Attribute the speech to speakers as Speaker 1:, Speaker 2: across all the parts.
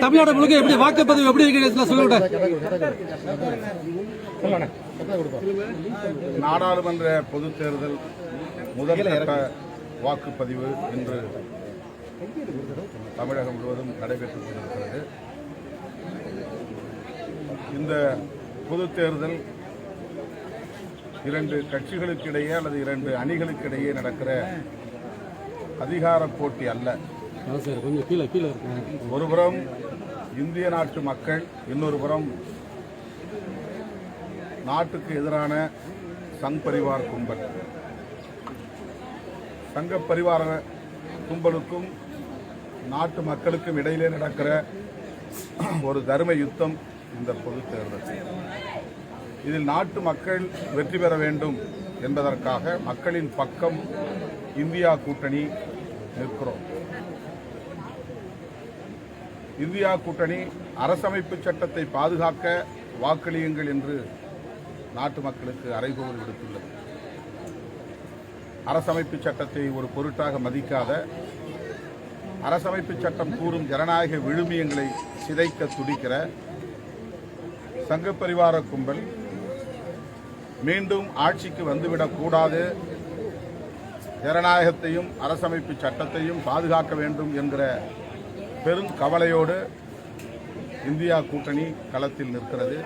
Speaker 1: தமிழ்நாடு முழுக்க எப்படி வாக்குப்பதிவு எப்படி இருக்கு சொல்லுங்க
Speaker 2: நாடாளுமன்ற பொது தேர்தல் முதல் வாக்குப்பதிவு இன்று தமிழகம் முழுவதும் நடைபெற்றுக் கொண்டிருக்கிறது. இந்த பொதுத் தேர்தல் இரண்டு கட்சிகளுக்கிடையே அல்லது இரண்டு அணிகளுக்கிடையே நடக்கிற அதிகார போட்டி அல்ல.
Speaker 1: சார் கொஞ்சம் கீழே கீழே இருக்கு.
Speaker 2: ஒருபுறம் இந்திய நாட்டு மக்கள் இன்னொரு புறம் நாட்டுக்கு எதிரான சங் பரிவார் கும்பல். சங்க பரிவார கும்பலுக்கும் நாட்டு மக்களுக்கும் இடையிலே நடக்கிற ஒரு தர்ம யுத்தம் இந்த பொது தேர்தல். இதில் நாட்டு மக்கள் வெற்றி பெற வேண்டும் என்பதற்காக மக்களின் பக்கம் இந்தியா கூட்டணி நிற்கிறோம். இந்தியா கூட்டணி அரசமைப்பு சட்டத்தை பாதுகாக்க வாக்களியுங்கள் என்று நாட்டு மக்களுக்கு அறைகோல் விடுத்துள்ளது. அரசமைப்பு சட்டத்தை ஒரு பொருட்டாக மதிக்காத அரசமைப்பு சட்டம் கூறும் ஜனநாயக விழுமியங்களை சிதைக்க துடிக்கிற சங்க பரிவார கும்பல் மீண்டும் ஆட்சிக்கு வந்துவிடக் கூடாது. ஜனநாயகத்தையும் அரசமைப்பு சட்டத்தையும் பாதுகாக்க வேண்டும் என்கிற பெரும் கவலையோடு இந்தியா கூட்டணி களத்தில் நிற்கிறது.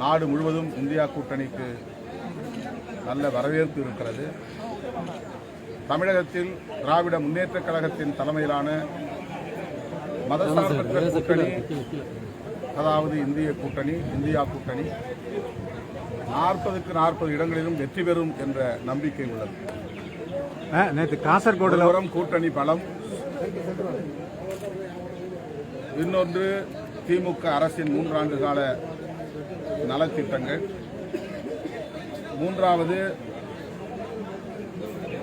Speaker 2: நாடு முழுவதும் இந்தியா கூட்டணிக்கு நல்ல வரவேற்பு இருக்கிறது. தமிழகத்தில் திராவிட முன்னேற்றக் கழகத்தின் தலைமையிலான மதசார்பற்ற கூட்டணி அதாவது இந்திய கூட்டணி இந்தியா கூட்டணி நாற்பதுக்கு நாற்பது இடங்களிலும் வெற்றி பெறும் என்ற நம்பிக்கை உள்ளது.
Speaker 3: நேற்று காசர்கோடுல
Speaker 2: ஒருபுறம் கூட்டணி பலம் இன்னொன்று திமுக அரசின் மூன்றாண்டு கால நலத்திட்டங்கள். மூன்றாவது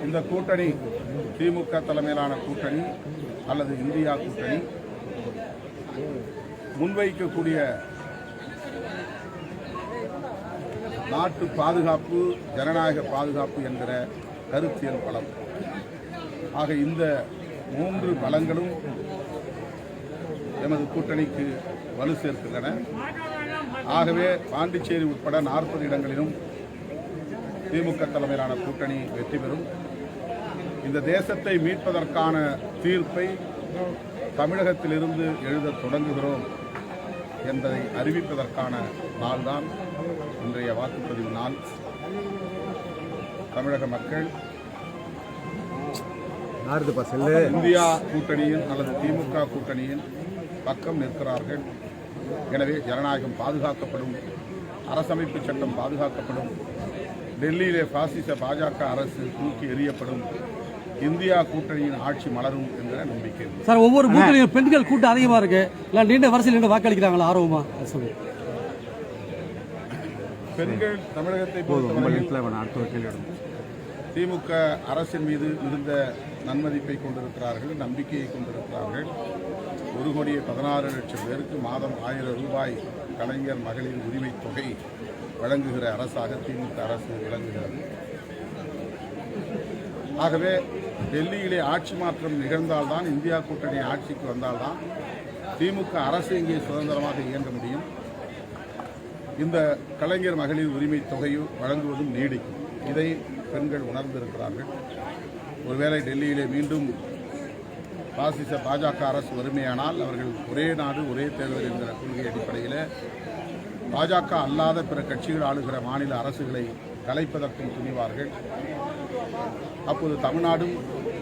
Speaker 2: இந்த கூட்டணி திமுக தலைமையிலான கூட்டணி அல்லது இந்தியா கூட்டணி. முன்வைக்கக்கூடிய நாட்டு பாதுகாப்பு ஜனநாயக பாதுகாப்பு என்கிற கருத்தியல் பலம். ஆக இந்த மூன்று பலங்களும் எமது கூட்டணிக்கு வலு சேர்க்கின்றன. ஆகவே பாண்டிச்சேரி உட்பட நாற்பது இடங்களிலும் திமுக தலைமையிலான கூட்டணி வெற்றி பெறும். இந்த தேசத்தை மீட்பதற்கான தீர்ப்பை தமிழகத்திலிருந்து எழுதத் தொடங்குகிறோம் என்பதை அறிவிப்பதற்கான நாள்தான் இன்றைய வாக்குப்பதிவு நாள். தமிழக மக்கள்
Speaker 3: யாருதுப்பா செல்லு
Speaker 2: இந்தியா கூட்டணியின் அல்லது திமுக கூட்டணியின் பக்கம் நிற்கிறார்கள். எனவே ஜனநாயகம் பாதுகாக்கப்படும் அரசமைப்பு சட்டம் பாதுகாக்கப்படும் டெல்லியிலே பாசிச பாஜக அரசு தூக்கி எறியப்படும் இந்தியா கூட்டணியின் ஆட்சி மலரும் என்கிற நம்பிக்கை.
Speaker 1: சார் ஒவ்வொரு பூத்திலையும் பெண்கள் கூட்டம் அதிகமா இருக்கு. இல்ல நீண்ட வரிசையில் நின்று வாக்களிக்கிறாங்களா ஆர்வமா? சொல்லுங்க
Speaker 2: பெண்கள் தமிழகத்தை
Speaker 3: ரொம்ப
Speaker 2: திமுக அரசின் மீது மிகுந்த நன்மதிப்பை கொண்டிருக்கிறார்கள் நம்பிக்கையை கொண்டிருக்கிறார்கள். ஒரு கோடியே பதினாறு லட்சம் பேருக்கு மாதம் ஆயிரம் ரூபாய் கலைஞர் மகளிர் உரிமை தொகை வழங்குகிற அரசாக திமுக அரசு விளங்குகிறது. ஆகவே டெல்லியிலே ஆட்சி மாற்றம் நிகழ்ந்தால்தான் இந்தியா கூட்டணி ஆட்சிக்கு வந்தால்தான் திமுக அரசு இங்கே சுதந்திரமாக இயங்க முடியும். இந்த கலைஞர் மகளிர் உரிமை தொகையும் வழங்குவதும் நீடிக்கும். இதை பெண்கள் உணர்ந்திருக்கிறார்கள். ஒருவேளை டெல்லியிலே மீண்டும் பாசிச பாஜக அரசு வறுமையானால் அவர்கள் ஒரே நாடு ஒரே தேர்தல் என்கிற கொள்கை அடிப்படையில் பாஜக அல்லாத பிற கட்சிகள் ஆளுகிற மாநில அரசுகளை கலைப்பதற்கும் துணிவார்கள். அப்போது தமிழ்நாடும்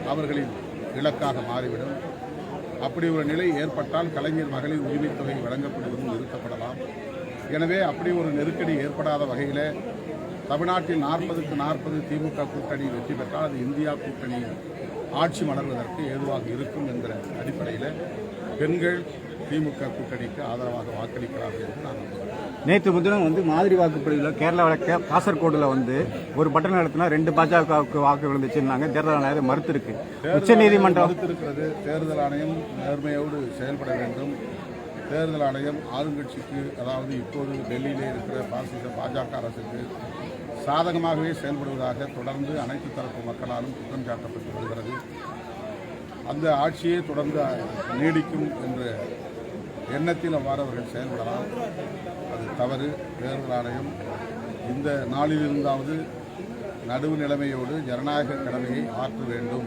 Speaker 2: அவர்களின் இலக்காக மாறிவிடும். அப்படி ஒரு நிலை ஏற்பட்டால் கலைஞர் மகளிர் உரிமைத் தொகை வழங்கப்படுவதும் நிறுத்தப்படலாம். எனவே அப்படி ஒரு நெருக்கடி ஏற்படாத வகையில் தமிழ்நாட்டில் நாற்பதுக்கு நாற்பது திமுக கூட்டணி வெற்றி பெற்றால் அது இந்தியா கூட்டணி ஆட்சி மலர்வதற்கு ஏதுவாக இருக்கும் என்கிற அடிப்படையில் பெண்கள் திமுக கூட்டணிக்கு ஆதரவாக வாக்களிக்கிறார்கள் என்று நான்
Speaker 3: நேற்று முன்தினம் வந்து மாதிரி வாக்குப்பதிவில் கேரளாவில் காசர்கோடுல வந்து ஒரு பட்டம் நடத்தினா ரெண்டு பாஜகவுக்கு வாக்கு விழுந்துச்சுன்னாங்க. தேர்தல் ஆணையம் மறுத்திருக்கு. உச்சநீதிமன்றம்
Speaker 2: இருக்கிறது தேர்தல் ஆணையம் நேர்மையோடு செயல்பட வேண்டும். தேர்தல் ஆணையம் ஆளுங்கட்சிக்கு அதாவது இப்போது டெல்லியிலே இருக்கிற பாசிச பாஜக அரசுக்கு சாதகமாகவே செயல்படுவதாக தொடர்ந்து அனைத்து தரப்பு மக்களாலும் குற்றம் சாட்டப்பட்டு வருகிறது. அந்த ஆட்சியே தொடர்ந்து நீடிக்கும் என்ற எண்ணத்தில் அவ்வாறு அவர்கள் செயல்படலாம். அது தவறு. தேர்தல் ஆணையம் இந்த நாளிலிருந்தாவது நடுவு நிலைமையோடு ஜனநாயக கடமையை ஆற்ற வேண்டும்.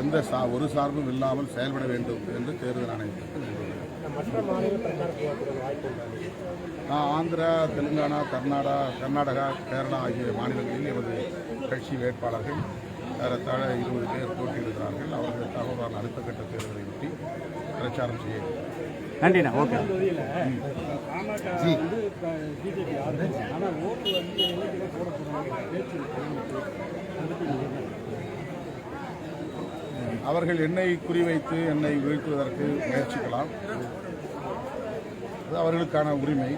Speaker 2: எந்த சா ஒரு சார்பும் இல்லாமல் செயல்பட வேண்டும் என்று தேர்தல் ஆணையத்திற்கு நான் ஆந்திரா தெலுங்கானா கர்நாடகா கர்நாடகா கேரளா ஆகிய மாநிலங்களில் எமது கட்சி வேட்பாளர்கள் ஏறத்தாழ இருபது பேர் போட்டியிடுகிறார்கள். அவர்களுக்காக நான் அடுத்த கட்ட தேர்தலை ஒட்டி பிரச்சாரம் செய்ய.
Speaker 3: நன்றிண்ணா. ஓகே.
Speaker 2: அவர்கள் என்னை குறிவைத்து என்னை வீழ்த்துவதற்கு முயற்சிக்கலாம். அது அவர்களுக்கான உரிமை.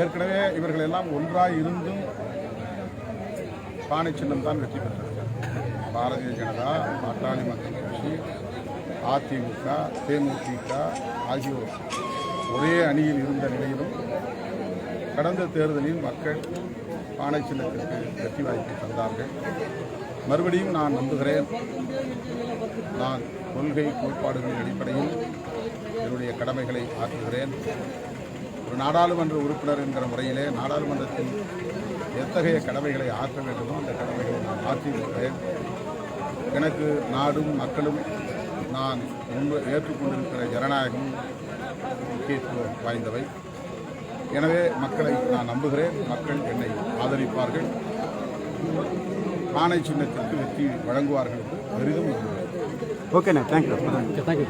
Speaker 2: ஏற்கனவே இவர்கள் எல்லாம் ஒன்றாக இருந்தும் பானை சின்னம் தான் வெற்றி பெற்றார்கள். பாரதிய ஜனதா பாட்டாளி மக்கள் கட்சி அதிமுக தேமுதிக ஆகியோர் ஒரே அணியில் இருந்த நிலையிலும் கடந்த தேர்தலில் மக்கள் பானை சின்னத்திற்கு வெற்றி வாய்ப்பு தந்தார்கள். மறுபடியும் நான் நம்புகிறேன். நான் கொள்கை கோட்பாடுகளின் அடிப்படையில் என்னுடைய கடமைகளை ஆற்றுகிறேன் ஒரு நாடாளுமன்ற உறுப்பினர் என்கிற முறையிலே நாடாளுமன்றத்தில் எத்தகைய கடமைகளை ஆற்ற வேண்டுமோ அந்த கடமைகளை நான் ஆற்றியிருக்கிறேன். எனக்கு நாடும் மக்களும் நான் முன்பு ஏற்றுக்கொண்டிருக்கிற ஜனநாயகம் முக்கியத்துவம் வாய்ந்தவை. எனவே மக்களை நான் நம்புகிறேன். மக்கள் என்னை ஆதரிப்பார்கள். ஆணை சின்னத்திற்கு வெற்றி வழங்குவார்கள் என்று பெரிதும்
Speaker 3: ஓகேண்ணா தேங்க்யூ
Speaker 1: தேங்க்யூ